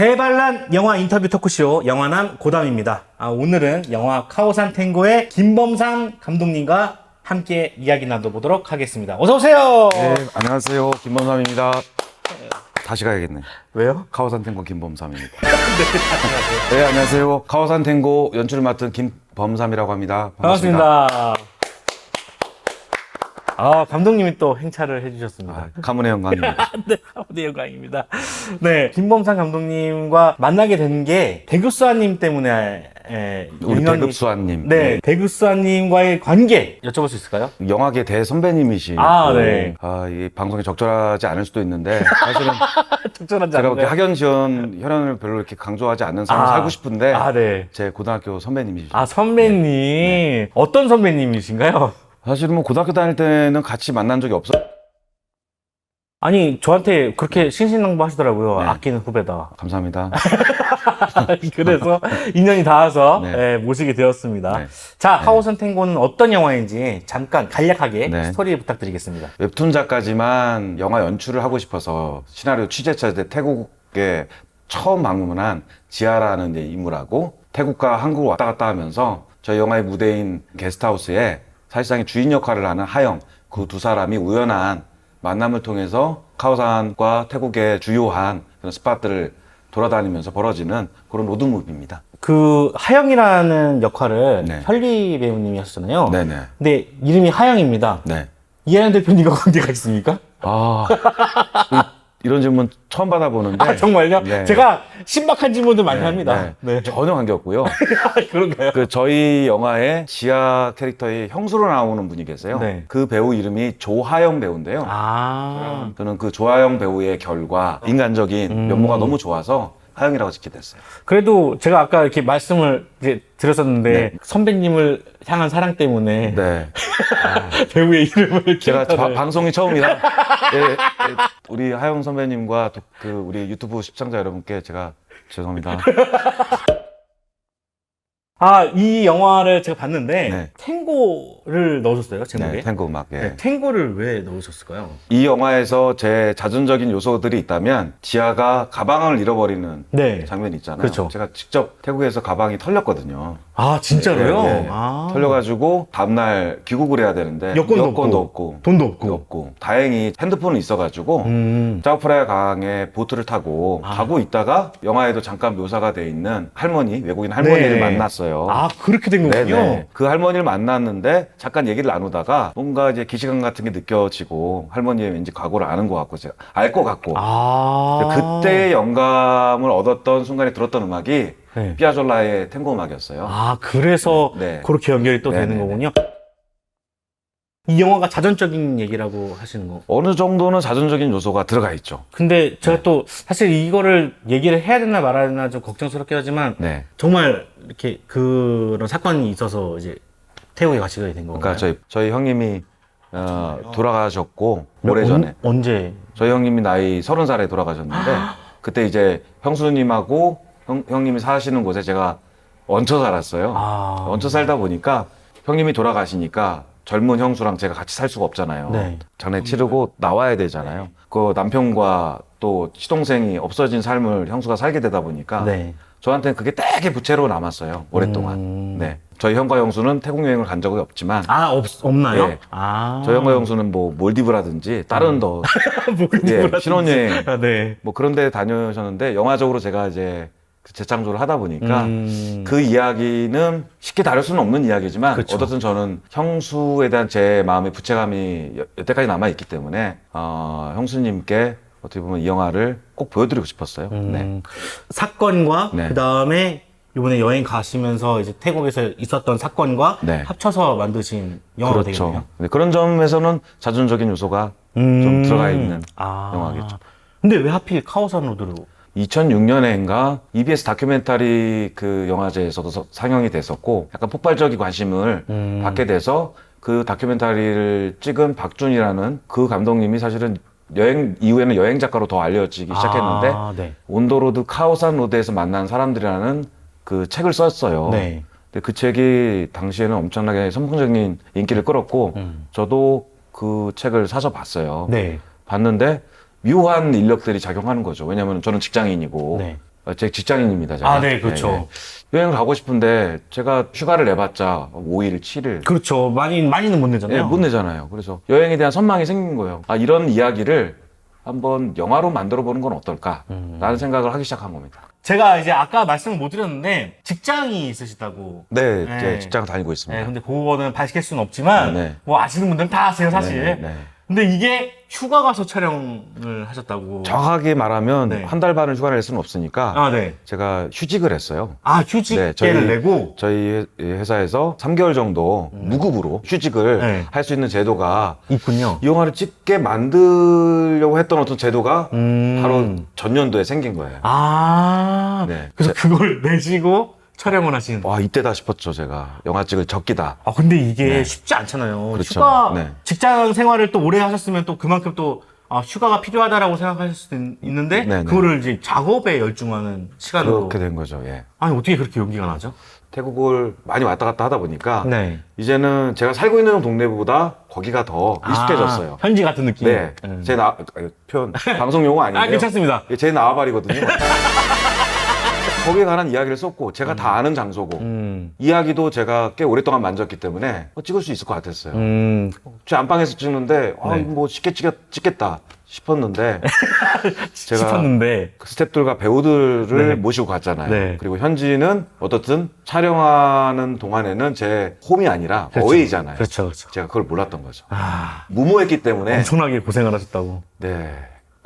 대반란 영화 인터뷰 토크쇼 영화남 고담입니다. 아, 오늘은 영화 카오산 탱고의 김범상 감독님과 함께 이야기 나눠보도록 하겠습니다. 어서 오세요. 네, 안녕하세요. 김범삼입니다. 다시 가야겠네. 왜요? 카오산 탱고 김범삼입니다. 네, 안녕하세요. 카오산 탱고 연출을 맡은 김범삼이라고 합니다. 반갑습니다. 아, 감독님이 또 행차를 해주셨습니다. 아, 가문의 영광입니다. 네, 아무데 영광입니다. 네, 김범상 감독님과 만나게 된 게 대구수아님 때문에 에, 우리 인연이- 배급수아님. 네, 대구수아님과의 관계 여쭤볼 수 있을까요? 영화계 대선배님이시고. 아, 네. 아, 이 방송에 적절하지 않을 수도 있는데, 사실은 적절한지 제가. 그렇게 학연, 지원, 혈연을 별로 이렇게 강조하지 않는 사람 아. 살고 싶은데, 아, 네. 제 고등학교 선배님이시죠. 아, 선배님. 네. 어떤 선배님이신가요? 사실은 뭐 고등학교 다닐 때는 같이 만난 적이 없어. 아니, 저한테 그렇게 신신당부 하시더라고요. 네. 아끼는 후배다. 감사합니다. 그래서 인연이 닿아서 네. 예, 모시게 되었습니다. 네. 자, 카오선 탱고는 어떤 영화인지 잠깐 간략하게 네. 스토리 부탁드리겠습니다. 웹툰 작가지만 영화 연출을 하고 싶어서 시나리오 취재차 때 태국에 처음 방문한 지아라는 이제 인물하고 태국과 한국을 왔다 갔다 하면서 저희 영화의 무대인 게스트하우스에 사실상의 주인 역할을 하는 하영 그 두 사람이 우연한 만남을 통해서 카오산과 태국의 주요한 그런 스팟들을 돌아다니면서 벌어지는 그런 로드무비입니다. 그 하영이라는 역할을 네. 현리 배우님이 하셨잖아요. 네네. 근데 이름이 하영입니다. 네. 이하영 대표님과 관계가 있습니까? 아 이- 이런 질문 처음 받아보는데 아, 정말요? 네. 제가 신박한 질문들 많이 네, 합니다. 네. 전혀 관계없고요. 그런가요? 그 저희 영화의 지아 캐릭터의 형수로 나오는 분이 계세요. 네. 그 배우 이름이 조하영 배우인데요. 아. 저는 그 조하영 배우의 결과 인간적인 음. 면모가 너무 좋아서 하영이라고 짓게 됐어요. 그래도 제가 아까 이렇게 말씀을 이제 드렸었는데 네. 선배님을 향한 사랑 때문에 네. 배우의 이름을 제가 저- 방송이 처음이라 예, 예, 우리 하영 선배님과 또그 우리 유튜브 시청자 여러분께 제가 죄송합니다. 아, 이 영화를 제가 봤는데 네. 탱고를 넣으셨어요, 제목에? 네, 탱고 음악. 예. 네, 탱고를 왜 넣으셨을까요? 이 영화에서 제 자전적인 요소들이 있다면 지아가 가방을 잃어버리는 네. 장면이 있잖아요. 그렇죠. 제가 직접 태국에서 가방이 털렸거든요. 아, 진짜로요? 예, 예. 아. 털려가지고 다음날 귀국을 해야 되는데 여권도 없고, 없고 돈도 없고. 없고 다행히 핸드폰은 있어가지고 음. 짜오프라야 강에 보트를 타고 아. 가고 있다가 영화에도 잠깐 묘사가 돼 있는 할머니 외국인 할머니를 네. 만났어요. 아, 그렇게 된 거군요. 네네. 그 할머니를 만났는데 잠깐 얘기를 나누다가 뭔가 이제 기시감 같은 게 느껴지고 할머니의 왠지 각오를 아는 것 같고 알 것 같고 아. 그때 영감을 얻었던 순간에 들었던 음악이 네. 피아졸라의 탱고 음악이었어요. 아, 그래서 네. 그렇게 연결이 또 네, 되는 네, 거군요. 이 영화가 자전적인 얘기라고 하시는 거. 어느 정도는 자전적인 요소가 들어가 있죠. 근데 제가 네. 또 사실 이거를 얘기를 해야 되나 말아야 되나 좀 걱정스럽긴 하지만 네. 정말 이렇게 그런 사건이 있어서 이제 태국에 가시게 된 건가요? 그러니까 저희 저희 형님이 어, 돌아가셨고 몇- 오래전에 언, 언제? 저희 형님이 나이 서른 살에 돌아가셨는데 그때 이제 형수님하고 형, 형님이 사시는 곳에 제가 얹혀 살았어요. 아. 얹혀 살다 보니까 형님이 돌아가시니까 젊은 형수랑 제가 같이 살 수가 없잖아요. 네. 장례 치르고 나와야 되잖아요. 그 남편과 또 시동생이 없어진 삶을 형수가 살게 되다 보니까 네. 저한테는 그게 되게 부채로 남았어요. 오랫동안. 음. 네. 저희 형과 형수는 태국 여행을 간 적이 없지만 아, 없, 없나요? 네. 아. 저희 형과 형수는 뭐 몰디브라든지 다른 더 예, 신혼여행 아, 네. 뭐 그런 데 다녀오셨는데 영화적으로 제가 이제 그 재창조를 하다 보니까 음. 그 이야기는 쉽게 다룰 수는 없는 이야기지만 그쵸. 어떻든 저는 형수에 대한 제 마음의 부채감이 여- 여태까지 남아 있기 때문에 어, 형수님께 어떻게 보면 이 영화를 꼭 보여드리고 싶었어요. 음. 네. 사건과 네. 그 다음에 이번에 여행 가시면서 이제 태국에서 있었던 사건과 네. 합쳐서 만드신 영화가 되겠네요. 그렇죠. 네, 그런 점에서는 자전적인 요소가 좀 들어가 있는 아. 영화겠죠. 근데 왜 하필 카오산 로드로? 2006년에인가 EBS 다큐멘터리 그 영화제에서도 서- 상영이 됐었고 약간 폭발적인 관심을 음. 받게 돼서 그 다큐멘터리를 찍은 박준이라는 그 감독님이 사실은 여행 이후에는 여행 작가로 더 알려지기 시작했는데 아, 네. 온도로드 카오산 로드에서 만난 사람들이라는 그 책을 썼어요. 네. 근데 그 책이 당시에는 엄청나게 선풍적인 인기를 끌었고 음. 저도 그 책을 사서 봤어요. 네. 봤는데 묘한 인력들이 작용하는 거죠. 왜냐하면 저는 직장인이고 네. 어, 제 직장인입니다. 제가. 아, 네, 그렇죠. 여행을 가고 싶은데 제가 휴가를 내봤자 5일, 7일. 그렇죠. 많이 많이는 못 내잖아요. 네, 못 내잖아요. 그래서 여행에 대한 선망이 생긴 거예요. 아, 이런 이야기를 한번 영화로 만들어 보는 건 어떨까? 음. 라는 생각을 하기 시작한 겁니다. 제가 이제 아까 말씀을 못 드렸는데 직장이 있으시다고. 네, 네. 직장 다니고 있습니다. 네, 근데 그거는 밝힐 수는 없지만 네, 네. 뭐 아시는 분들은 다 아세요, 사실. 네, 네. 근데 이게 휴가 가서 촬영을 하셨다고. 정확하게 말하면 네. 한 달 반을 휴가를 낼 수는 없으니까 아, 네. 제가 휴직을 했어요. 아, 휴직계를 네, 저희- 내고. 저희 회사에서 3개월 정도 무급으로 휴직을 음. 네. 할 수 있는 제도가 있군요. 이 영화를 찍게 만들려고 했던 어떤 제도가 음. 바로 전년도에 생긴 거예요. 아. 네. 그래서 그걸 내시고 촬영을 하신. 와 이때다 싶었죠 제가 영화 찍을 적기다. 아, 근데 이게 네. 쉽지 않잖아요. 그렇죠. 휴가, 네. 직장 생활을 또 오래 하셨으면 또 그만큼 또 아, 휴가가 필요하다라고 생각하실 수도 있- 있는데, 네, 네. 그거를 이제 작업에 열중하는 시간으로. 그렇게 된 거죠. 예. 아니, 어떻게 그렇게 용기가 나죠? 태국을 많이 왔다 갔다 하다 보니까 네. 이제는 제가 살고 있는 동네보다 거기가 더 익숙해졌어요. 아, 현지 같은 느낌. 네, 음. 제 나, 아, 표현 방송 용어 아닌데요. 아, 괜찮습니다. 예, 제 나와발이거든요. 거기에 관한 이야기를 썼고 제가 다 아는 장소고 음. 이야기도 제가 꽤 오랫동안 만졌기 때문에 어, 찍을 수 있을 것 같았어요. 음. 제 안방에서 찍는데 아, 네. 뭐 쉽게 찍, 찍겠다 싶었는데 제가 싶었는데. 그 스탭들과 배우들을 네. 모시고 갔잖아요. 네. 그리고 현지는 어떻든 촬영하는 동안에는 제 홈이 아니라 그렇죠. 어웨이잖아요. 그렇죠, 그렇죠. 제가 그걸 몰랐던 거죠. 아, 무모했기 때문에 엄청나게 고생을 하셨다고. 네.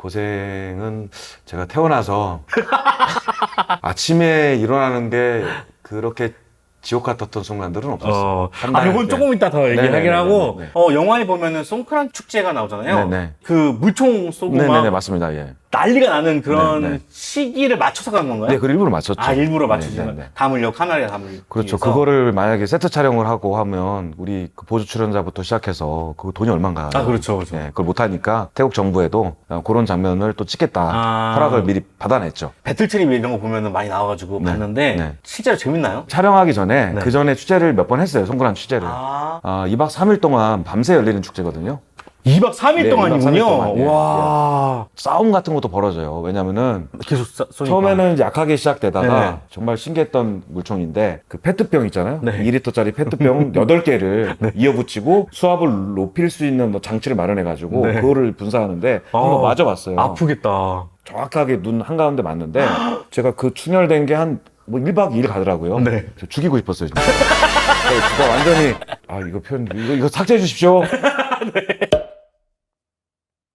고생은 제가 태어나서 아침에 일어나는 게 그렇게 지옥 같았던 순간들은 없었어요. 어, 한 아, 달, 이건 네. 조금 이따 더 얘기하긴 네네네네, 하고, 네. 어, 영화에 보면은 송크란 축제가 나오잖아요. 네네. 그 물총 쏘고 막 네네네, 맞습니다. 예. 난리가 나는 그런 네, 네. 시기를 맞춰서 간 건가요? 네, 그걸 일부러 맞췄죠. 아, 일부러 맞추신 네, 거예요? 네, 네. 담으려, 카메라에 담으려. 그렇죠. 그거를 만약에 세트 촬영을 하고 하면 우리 그 보조 출연자부터 시작해서 그 돈이 얼마인가. 아, 그렇죠, 그렇죠. 네, 그걸 못 하니까 태국 정부에도 어, 그런 장면을 또 찍겠다 아. 허락을 미리 받아냈죠. 배틀트립 이런 거 보면은 많이 나와 가지고 네, 봤는데, 네. 실제로 재밌나요? 촬영하기 전에 네. 그 전에 취재를 몇 번 했어요. 송구란 취재를. 아, 아, 2박 3일 동안 밤새 열리는 축제거든요. 2박 3일 네, 동안이군요. 2박 3일 동안, 예, 와. 싸움 같은 것도 벌어져요. 왜냐면은 계속 쏘- 쏘니까. 처음에는 약하게 시작되다가 네. 정말 신기했던 물총인데 그 페트병 있잖아요. 네. 2리터짜리 페트병 8개를 이어붙이고 수압을 높일 수 있는 뭐 장치를 마련해 가지고 네. 그거를 분사하는데 어, 한번 맞아봤어요. 아프겠다. 정확하게 눈 한가운데 맞는데 제가 그 충혈된 게 한 뭐 1박 2일 가더라고요. 네. 저 죽이고 싶었어요, 진짜. 네, 진짜 완전히 아, 이거 표현 이거 이거 삭제해 주십시오.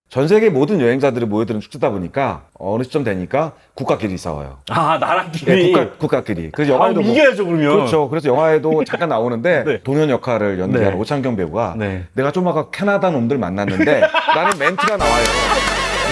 전 세계 모든 여행자들이 모여드는 축제다 보니까 어느 시점 되니까 국가끼리 싸워요. 아, 네, 나라끼리. 국가 국가끼리. 그래서 아, 영화에도 뭐- 이겨야죠, 그러면. 그렇죠. 그래서 영화에도 잠깐 나오는데 네. 동현 역할을 연기한 네. 오창경 배우가 네. 내가 좀 아까 캐나다 놈들 만났는데 라는 멘트가 나와요.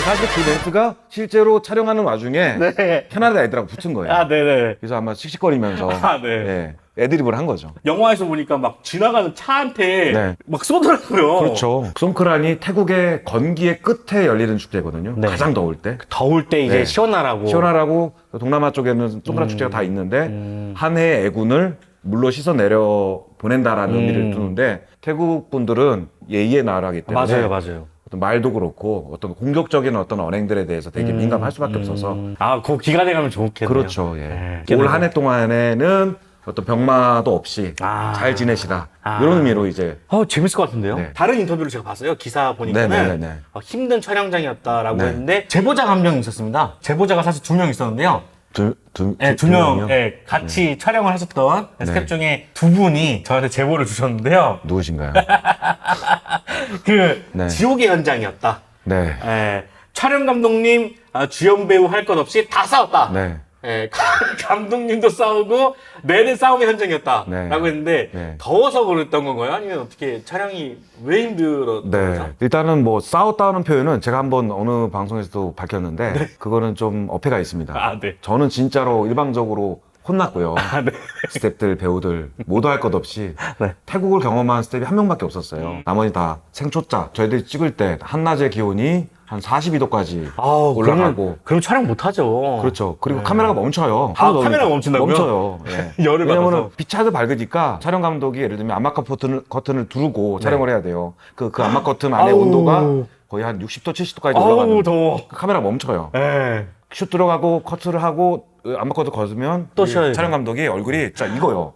사실 그 멘트가 실제로 촬영하는 와중에 네. 캐나다 애들하고 붙은 거예요. 아, 네네. 그래서 아마 씩씩거리면서 아, 네. 예, 애드립을 한 거죠. 영화에서 보니까 막 지나가는 차한테 네. 막 쏘더라고요. 그렇죠. 송크란이 태국의 건기의 끝에 열리는 축제거든요. 네. 가장 더울 때. 더울 때 이제 네. 시원하라고. 시원하라고 동남아 쪽에는 송크란 축제가 다 있는데 음. 한 해의 애군을 물로 씻어 내려 보낸다라는 음. 의미를 두는데 태국 분들은 예의의 나라기 때문에 맞아요, 맞아요. 어떤 말도 그렇고 어떤 공격적인 어떤 언행들에 대해서 되게 민감할 수밖에 없어서 음. 아, 그 기간에 가면 좋겠네요. 그렇죠. 네. 예. 올 한 해 동안에는 어떤 병마도 없이 아. 잘 지내시라 아. 이런 의미로 이제 어, 재밌을 것 같은데요? 네. 다른 인터뷰를 제가 봤어요. 기사 보니까는 네네네네. 어, 힘든 촬영장이었다라고 네. 했는데 제보자가 한 명 있었습니다. 제보자가 사실 두 명 있었는데요. 두, 두, 네, 두 명, 예, 같이 촬영을 하셨던 네. 스텝 중에 두 분이 저한테 제보를 주셨는데요. 누구신가요? 그 네. 지옥의 현장이었다. 네. 예, 촬영 감독님, 아, 주연 배우 할 것 없이 다 싸웠다. 네. 예, 감독님도 싸우고 내내 싸움의 현장이었다. 네. 라고 했는데 네. 더워서 그랬던 건가요? 아니면 어떻게 촬영이 왜 힘들었던 네. 거죠? 일단은 뭐 싸웠다는 표현은 제가 한번 어느 방송에서도 밝혔는데 그거는 좀 어폐가 있습니다. 아, 네. 저는 진짜로 일방적으로 혼났고요. 아, 네. 스탭들, 배우들 모두 할 것 없이 네. 태국을 경험한 스텝이 한 명밖에 없었어요. 나머지 다 생초짜. 저희들이 찍을 때 한낮의 기온이 한 42도까지 아우, 올라가고. 그러면, 그럼 촬영 못 하죠. 그렇죠. 그리고 카메라가 멈춰요. 아, 하도 카메라가. 멈춘다고요? 멈춰요. 예. 열을 왜냐면은 받아서. 빛차도 밝으니까 촬영 감독이 예를 들면 암막 커튼을, 커튼을 두르고 촬영을 해야 돼요. 그, 그 암막 커튼 안에 아우. 온도가 거의 한 60도, 70도까지 아우 올라가면 더워. 카메라 멈춰요. 예. 슛 들어가고 커트를 하고 안바커드 거두면 또 우리 쉬어야 촬영 감독이 얼굴이 자 이거요.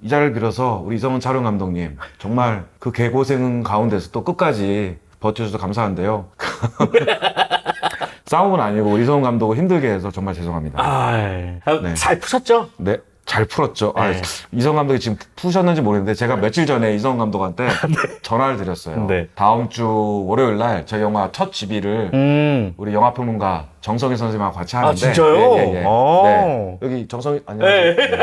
이 자리를 빌어서 우리 이성훈 촬영 감독님 정말 그 개고생 가운데서 또 끝까지 버텨주셔서 감사한데요. 싸움은 아니고 우리 이성훈 감독을 힘들게 해서 정말 죄송합니다. 아, 예. 아, 네. 잘 푸셨죠? 네. 잘 풀었죠. 아, 네. 이성 감독이 지금 푸셨는지 모르겠는데 제가 며칠 전에 이성 감독한테 전화를 드렸어요. 네. 다음 주 월요일 날제 영화 첫 집이를 음. 우리 영화 평론가 정성희 선생님하고 같이 하는데 진짜요? 예, 예, 예. 오. 네. 여기 정성희 안녕하세요. 네.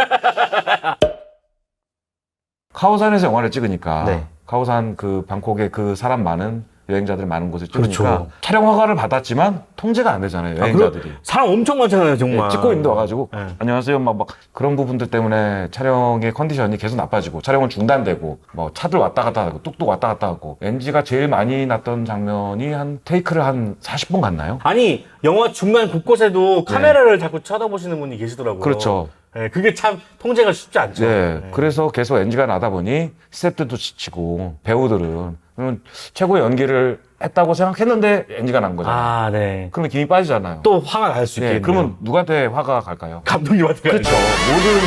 카오산에서 영화를 찍으니까 네. 카오산 그 방콕에 그 사람 많은 여행자들 많은 곳에 찍으니까 그렇죠. 촬영 허가를 받았지만 통제가 안 되잖아요 아, 여행자들이. 그럼 사람 엄청 많잖아요, 정말. 예, 찍고 있는데 와가지고 네. 안녕하세요 막, 막 그런 부분들 때문에 촬영의 컨디션이 계속 나빠지고 촬영은 중단되고 뭐 차들 왔다 갔다 하고 뚝뚝 왔다 갔다 하고 NG가 제일 많이 났던 장면이 한 테이크를 한 40번 갔나요? 아니, 영화 중간 곳곳에도 카메라를 자꾸 쳐다보시는 분이 계시더라고요. 네. 그렇죠. 예, 그게 참 통제가 쉽지 않죠. 네, 예. 그래서 계속 NG가 나다 보니 스태프들도 지치고 배우들은 그러면 최고의 연기를 했다고 생각했는데 NG가 난 거잖아요. 아, 네. 그러면 김이 빠지잖아요. 또 화가 날수 네, 있겠네요. 그러면 누구한테 화가 갈까요? 감독님한테 그렇죠. 모든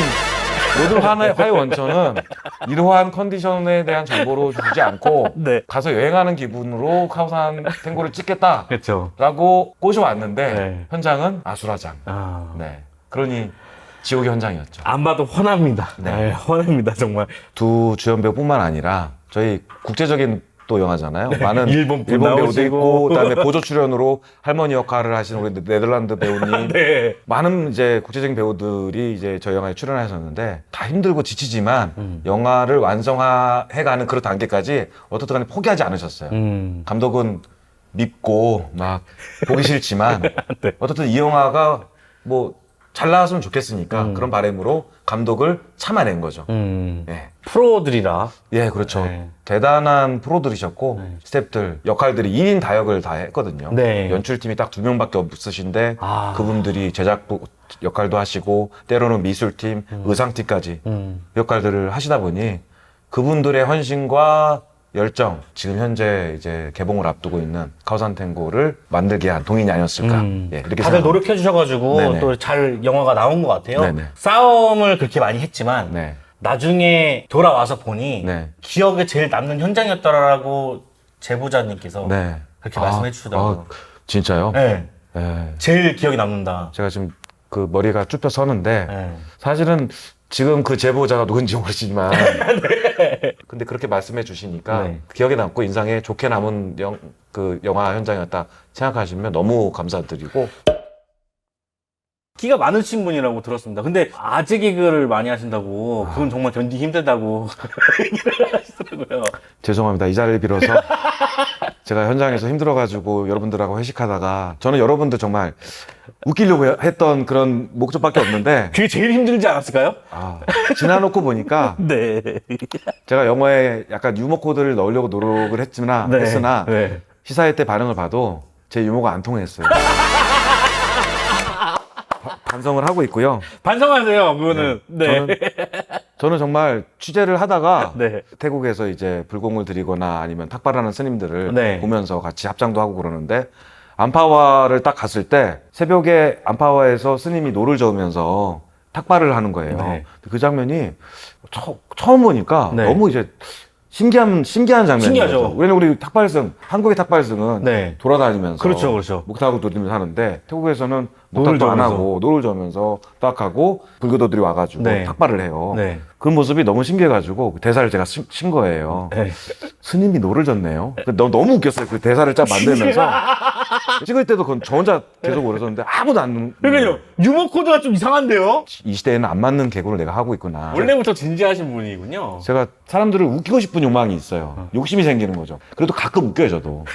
모든 화의 화의 원천은 이러한 컨디션에 대한 정보로 주지 않고 네. 가서 여행하는 기분으로 카오산 탱고를 찍겠다라고 그렇죠. 꼬셔왔는데 네. 현장은 아수라장. 아. 네. 그러니 지옥의 현장이었죠. 안 봐도 화납니다. 네. 네. 화납니다, 정말. 두 주연 배우뿐만 아니라 저희 국제적인 또 영화잖아요. 많은 네. 일본 분 배우도. 있고 그다음에 보조 출연으로 할머니 역할을 하시는 우리 네덜란드 배우님 네. 많은 이제 국제적인 배우들이 이제 저희 영화에 출연하셨는데 다 힘들고 지치지만 음. 영화를 완성해가는 그런 단계까지 어떻든 간에 포기하지 않으셨어요. 음. 감독은 밉고 막 보기 싫지만 네. 어떻든 이 영화가 뭐 잘 나왔으면 좋겠으니까 음. 그런 바람으로 감독을 참아낸 거죠. 음. 예. 프로들이라. 예, 그렇죠. 네. 대단한 프로들이셨고 네. 스태프들 역할들이 2인 다역을 다 했거든요. 네. 연출팀이 딱 두 명밖에 없으신데 아. 그분들이 제작부 역할도 하시고 때로는 미술팀, 의상팀까지 음. 역할들을 하시다 보니 그분들의 헌신과 열정, 지금 현재 이제 개봉을 앞두고 있는 카오산 탱고를 만들게 한 동인이 아니었을까. 음. 예, 이렇게 다들 생각합니다. 노력해 주셔가지고 네네. 또 잘 영화가 나온 것 같아요. 네네. 싸움을 그렇게 많이 했지만 네. 나중에 돌아와서 보니 네. 기억에 제일 남는 현장이었더라고 제보자님께서 네. 그렇게 아, 말씀해 주시더라고요. 아, 진짜요? 네. 예. 제일 기억에 남는다. 제가 지금 그 머리가 쭈뼛 서는데 네. 사실은 지금 그 제보자가 누군지 모르지만 근데 그렇게 말씀해 주시니까 네. 기억에 남고 인상에 좋게 남은 영, 그 영화 현장이었다 생각하시면 너무 감사드리고 끼가 많으신 분이라고 들었습니다. 근데 아재 개그를 많이 하신다고 그건 정말 견디기 힘들다고 얘기를 하시더라고요. 죄송합니다 이 자리를 빌어서 제가 현장에서 힘들어가지고 여러분들하고 회식하다가 저는 여러분들 정말 웃기려고 했던 그런 목적밖에 없는데 그게 제일 힘들지 않았을까요? 아, 지나놓고 보니까 네. 제가 영화에 약간 유머 코드를 넣으려고 노력을 했으나 네. 했으나 네. 시사회 때 반응을 봐도 제 유머가 안 통했어요. 바- 반성을 하고 있고요. 반성하세요, 그거는. 네. 저는, 저는 정말 취재를 하다가 네. 태국에서 이제 불공을 들이거나 아니면 탁발하는 스님들을 네. 보면서 같이 합장도 하고 그러는데 안파와를 딱 갔을 때 새벽에 안파와에서 스님이 노를 저으면서 탁발을 하는 거예요. 네. 그 장면이 처, 처음 보니까 네. 너무 이제 신기한 신기한 장면이죠. 왜냐면 우리 탁발승 한국의 탁발승은 네. 돌아다니면서 그렇죠, 그렇죠. 목타고 누리면서 하는데 태국에서는 노를 목탁도 안. 하고 노를 저으면서 딱 하고 불교도들이 와가지고 네. 탁발을 해요. 네. 그 모습이 너무 신기해가지고 그 대사를 제가 친, 친 거예요. 네. 스님이 노를 졌네요. 그 너, 너무 웃겼어요. 그 대사를 쫙 만들면서 찍을 때도 그건 저 혼자 계속 울었었는데 아무도 안. 그러니까요. 유머 코드가 좀 이상한데요? 이 시대에는 안 맞는 개그를 내가 하고 있구나. 원래부터 진지하신 분이군요. 제가 사람들을 웃기고 싶은 욕망이 있어요. 욕심이 생기는 거죠. 그래도 가끔 웃겨요, 저도.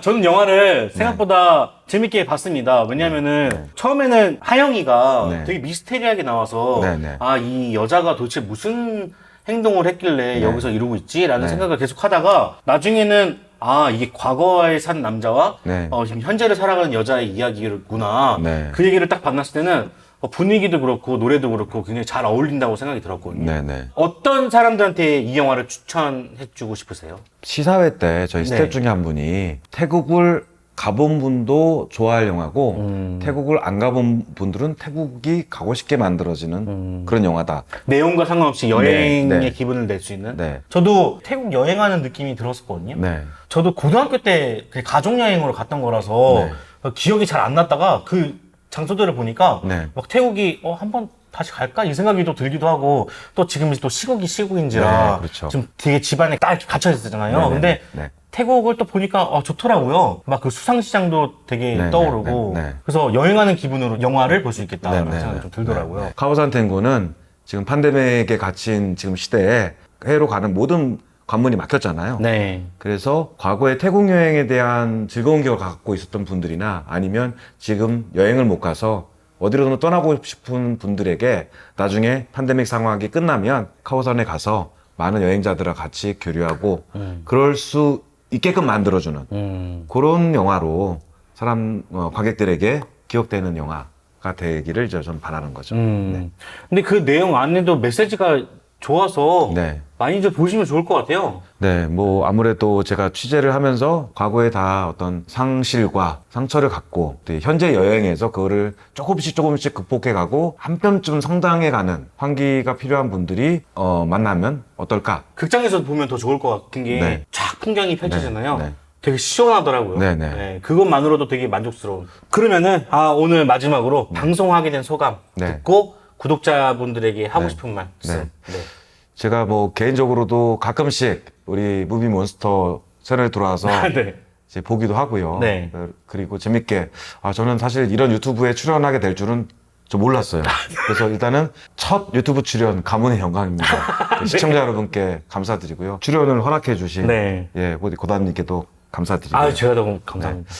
저는 영화를 생각보다 재밌게 봤습니다. 왜냐면은 네. 처음에는 하영이가 네. 되게 미스테리하게 나와서 네, 네. 아, 이 여자가 도대체 무슨 행동을 했길래 네. 여기서 이러고 있지 라는 네. 생각을 계속 하다가 나중에는 아, 이게 과거에 산 남자와 네. 어, 지금 현재를 살아가는 여자의 이야기구나. 네. 그 얘기를 딱 만났을 때는 어, 분위기도 그렇고 노래도 그렇고 굉장히 잘 어울린다고 생각이 들었거든요. 네네. 어떤 사람들한테 이 영화를 추천해주고 싶으세요? 시사회 때 저희 스텝 네. 중에 한 분이 태국을 가본 분도 좋아할 영화고 음. 태국을 안 가본 분들은 태국이 가고 싶게 만들어지는 음. 그런 영화다. 내용과 상관없이 여행의 네, 네. 기분을 낼 수 있는. 네. 저도 태국 여행하는 느낌이 들었었거든요. 네. 저도 고등학교 때 그냥 가족 여행으로 갔던 거라서 네. 어, 기억이 잘 안 났다가 그 장소들을 보니까 네. 막 태국이 어 한번 다시 갈까 이 생각이 또 들기도 하고 또 지금 또 시국이 시국인지라 네, 그렇죠. 지금 되게 집안에 딱 갇혀 있었잖아요. 네, 네, 근데 네. 태국을 또 보니까 어, 좋더라고요. 막 그 수상시장도 되게 네, 떠오르고 네, 네, 네. 그래서 여행하는 기분으로 영화를 볼 수 있겠다라는 네, 네, 생각이 네. 좀 들더라고요. 네, 네. 카오산 탱고는 지금 팬데믹에 갇힌 지금 시대에 해외로 가는 모든 관문이 막혔잖아요. 네. 그래서 과거에 태국 여행에 대한 즐거운 기억을 갖고 있었던 분들이나 아니면 지금 여행을 못 가서 어디로든 떠나고 싶은 분들에게 나중에 팬데믹 상황이 끝나면 카오산에 가서 많은 여행자들과 같이 교류하고 음. 그럴 수 있게끔 만들어주는 음. 그런 영화로 사람 어, 관객들에게 기억되는 영화가 되기를 좀 바라는 거죠. 음. 근데 그 내용 안에도 메시지가 좋아서 네. 많이들 보시면 좋을 것 같아요. 네, 뭐 아무래도 제가 취재를 하면서 과거에 다 어떤 상실과 상처를 갖고 또 현재 여행에서 그거를 조금씩 조금씩 극복해가고 한 뼘쯤 성장해 가는 환기가 필요한 분들이 어, 만나면 어떨까? 극장에서 보면 더 좋을 것 같은 게 네. 쫙 풍경이 펼쳐지잖아요. 네, 네. 되게 시원하더라고요. 네, 네. 그것만으로도 되게 만족스러운. 그러면은 아 오늘 마지막으로 방송하게 된 소감 네. 듣고 구독자분들에게 하고 네. 싶은 말씀. 네. 네. 제가 뭐 개인적으로도 가끔씩 우리 무비 몬스터 채널 들어와서 네. 이제 보기도 하고요. 네. 어, 그리고 재밌게 아 저는 사실 이런 유튜브에 출연하게 될 줄은 좀 몰랐어요. 그래서 일단은 첫 유튜브 출연 가문의 영광입니다. 시청자 여러분께 감사드리고요. 출연을 허락해 주신 네. 예 우리 고담님께도 감사드리고요. 아 제가 너무 감사합니다.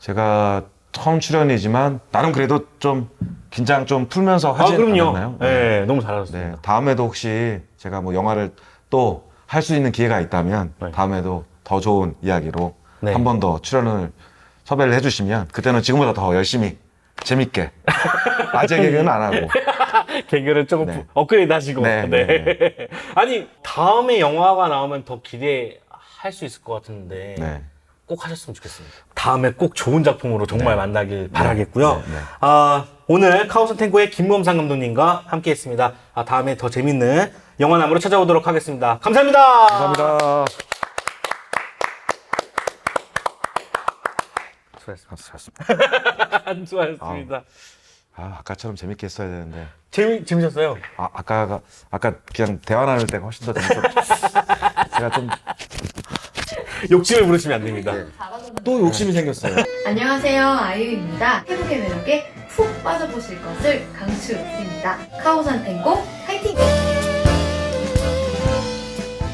제가 처음 출연이지만 나름 그래도 좀 긴장 좀 풀면서 하지 아 그럼요. 않았나요? 네. 너무 잘하셨습니다. 네, 다음에도 혹시 제가 뭐 영화를 또 할 수 있는 기회가 있다면 네. 다음에도 더 좋은 이야기로 네. 한 번 더 출연을 섭외를 해주시면 그때는 지금보다 더 열심히 재밌게 아재 개그는 안 하고 개그를 조금 네. 부- 업그레이드 하시고. 네, 네. 네, 아니 다음에 영화가 나오면 더 기대할 수 있을 것 같은데 네. 꼭 하셨으면 좋겠습니다. 다음에 꼭 좋은 작품으로 정말 만나길 바라겠고요. 네, 네. 아, 오늘 카오스 탱고의 김범상 감독님과 함께 했습니다. 아, 다음에 더 재밌는 영화남으로 찾아오도록 하겠습니다. 감사합니다. 감사합니다. 수고하셨습니다. 수고하셨습니다. 아, 아까처럼 재밌게 했어야 되는데 재미 재밌었어요. 아, 아까가 아까 그냥 대화 나눌 때가 훨씬 더 재밌었죠. 제가 좀또 욕심을 부르시면 안 됩니다. 욕심이 생겼어요. 안녕하세요 아이유입니다. 태국의 매력에 푹 빠져보실 것을 강추드립니다. 카오산 탱고 파이팅!